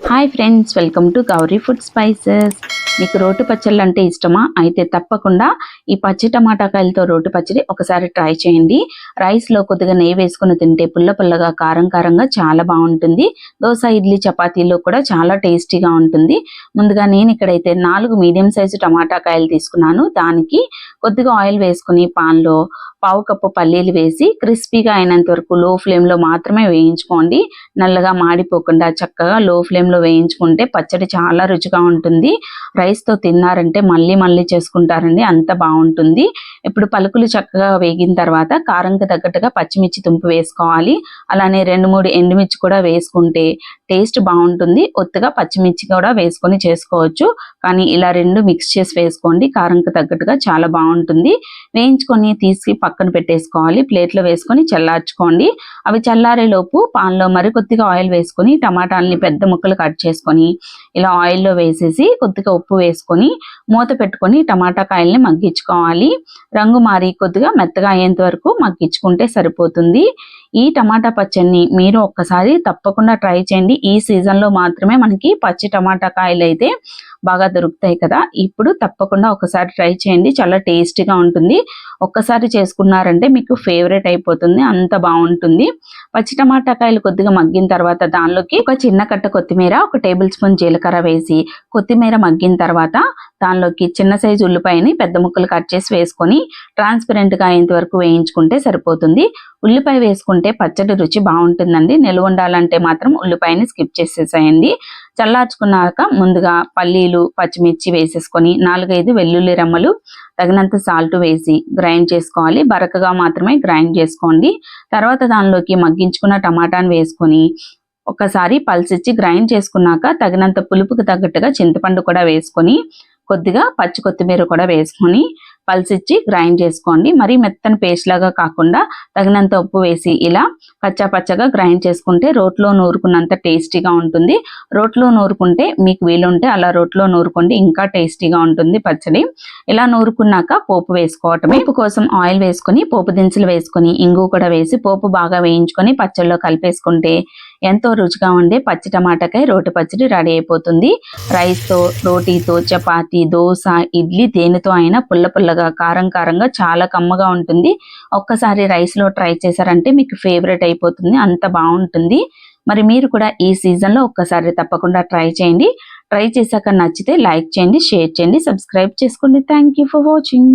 Hi friends welcome to Gowri food spices. మీకు రోటి పచ్చళ్ళు అంటే ఇష్టమా? అయితే తప్పకుండా ఈ పచ్చి టమాటాకాయలతో రోటి పచ్చడి ఒకసారి ట్రై చేయండి. రైస్లో కొద్దిగా నెయ్యి వేసుకుని తింటే పుల్ల పుల్లగా కారం కారంగా చాలా బాగుంటుంది. దోశ ఇడ్లీ చపాతీలో కూడా చాలా టేస్టీగా ఉంటుంది. ముందుగా నేను ఇక్కడైతే నాలుగు మీడియం సైజు టమాటా కాయలు తీసుకున్నాను. దానికి కొద్దిగా ఆయిల్ వేసుకుని పాన్లో పావు కప్పు పల్లీలు వేసి క్రిస్పీగా అయినంత వరకు లో ఫ్లేమ్లో మాత్రమే వేయించుకోండి. నల్లగా మాడిపోకుండా చక్కగా లో ఫ్లేమ్లో వేయించుకుంటే పచ్చడి చాలా రుచిగా ఉంటుంది. రైస్తో తిన్నారంటే మళ్ళీ మళ్ళీ చేసుకుంటారండి. అంత బాగుంటుంది. ఇప్పుడు పలుకులు చక్కగా వేగిన తర్వాత కారంకి తగ్గట్టుగా పచ్చిమిర్చి తుంపు వేసుకోవాలి. అలానే రెండు మూడు ఎండుమిర్చి కూడా వేసుకుంటే టేస్ట్ బాగుంటుంది. ఒత్తుగా పచ్చిమిర్చి కూడా వేసుకొని చేసుకోవచ్చు. కానీ ఇలా రెండు మిక్స్ చేసి వేసుకోండి. కారంకి తగ్గట్టుగా చాలా బాగుంటుంది. వేయించుకొని తీసి పక్క పక్కన పెట్టేసుకోవాలి. ప్లేట్లో వేసుకొని చల్లార్చుకోండి. అవి చల్లారేలోపు పాన్లో మరి కొద్దిగా ఆయిల్ వేసుకొని టమాటాలని పెద్ద ముక్కలు కట్ చేసుకొని ఇలా ఆయిల్లో వేసేసి కొద్దిగా ఉప్పు వేసుకొని మూత పెట్టుకొని టమాటా కాయల్ని మగ్గించుకోవాలి. రంగు మారి కొద్దిగా మెత్తగా అయ్యేంత వరకు మగ్గించుకుంటే సరిపోతుంది. ఈ టమాటా పచ్చడిని మీరు ఒక్కసారి తప్పకుండా ట్రై చేయండి. ఈ సీజన్లో మాత్రమే మనకి పచ్చి టమాటా కాయలు అయితే బాగా దొరుకుతాయి కదా. ఇప్పుడు తప్పకుండా ఒకసారి ట్రై చేయండి. చాలా టేస్టీగా ఉంటుంది. ఒక్కసారి చేసుకున్నారంటే మీకు ఫేవరెట్ అయిపోతుంది. అంత బాగుంటుంది. పచ్చి టమాటా కాయలు కొద్దిగా మగ్గిన తర్వాత దానిలోకి ఒక చిన్న కట్ట కొత్తిమీర ఒక టేబుల్ స్పూన్ జీలకర్ర వేసి కొత్తిమీర మగ్గిన తర్వాత దానిలోకి చిన్న సైజు ఉల్లిపాయని పెద్ద ముక్కలు కట్ చేసి వేసుకొని ట్రాన్స్పరెంట్గా అయ్యేంత వరకు వేయించుకుంటే సరిపోతుంది. ఉల్లిపాయ వేసుకుంటే పచ్చడి రుచి బాగుంటుందండి. నిల్వ ఉండాలంటే మాత్రం ఉల్లిపాయని స్కిప్ చేసేసేయండి. చల్లార్చుకున్నాక ముందుగా పల్లీలు పచ్చిమిర్చి వేసేసుకొని నాలుగైదు వెల్లుల్లి రెమ్మలు తగినంత సాల్ట్ వేసి గ్రైండ్ చేసుకోవాలి. బరకగా మాత్రమే గ్రైండ్ చేసుకోండి. తర్వాత దానిలోకి మగ్గించుకున్న టమాటాను వేసుకొని ఒకసారి పల్సిచ్చి గ్రైండ్ చేసుకున్నాక తగినంత పులుపుకు తగ్గట్టుగా చింతపండు కూడా వేసుకొని కొద్దిగా పచ్చి కొత్తిమీర కూడా వేసుకొని పల్సిచ్చి గ్రైండ్ చేసుకోండి. మరీ మెత్తని పేస్ట్ లాగా కాకుండా తగినంత ఉప్పు వేసి ఇలా కచ్చా పచ్చగా గ్రైండ్ చేసుకుంటే రోట్లో నూరుకున్నంత టేస్టీగా ఉంటుంది. రోట్లో నూరుకుంటే మీకు వీలుంటే అలా రోట్లో నూరుకోండి. ఇంకా టేస్టీగా ఉంటుంది పచ్చడి. ఇలా నూరుకున్నాక పోపు వేసుకోవటమే. పోపు కోసం ఆయిల్ వేసుకొని పోపు దినుసులు వేసుకొని ఇంగు కూడా వేసి పోపు బాగా వేయించుకొని పచ్చళ్ళలో కలిపేసుకుంటే ఎంతో రుచిగా ఉండే పచ్చి టమాటాకాయ రోటి పచ్చడి రెడీ అయిపోతుంది. రైస్తో రోటీతో చపాతి దోశ ఇడ్లీ దేనితో అయినా పుల్ల పుల్లగా కారం కారంగా చాలా కమ్మగా ఉంటుంది. ఒక్కసారి రైస్లో ట్రై చేశారంటే మీకు ఫేవరెట్ అయిపోతుంది. అంత బాగుంటుంది. మరి మీరు కూడా ఈ సీజన్లో ఒక్కసారి తప్పకుండా ట్రై చేయండి. ట్రై చేశాక నచ్చితే లైక్ చేయండి షేర్ చేయండి సబ్స్క్రైబ్ చేసుకోండి. Thank for watching.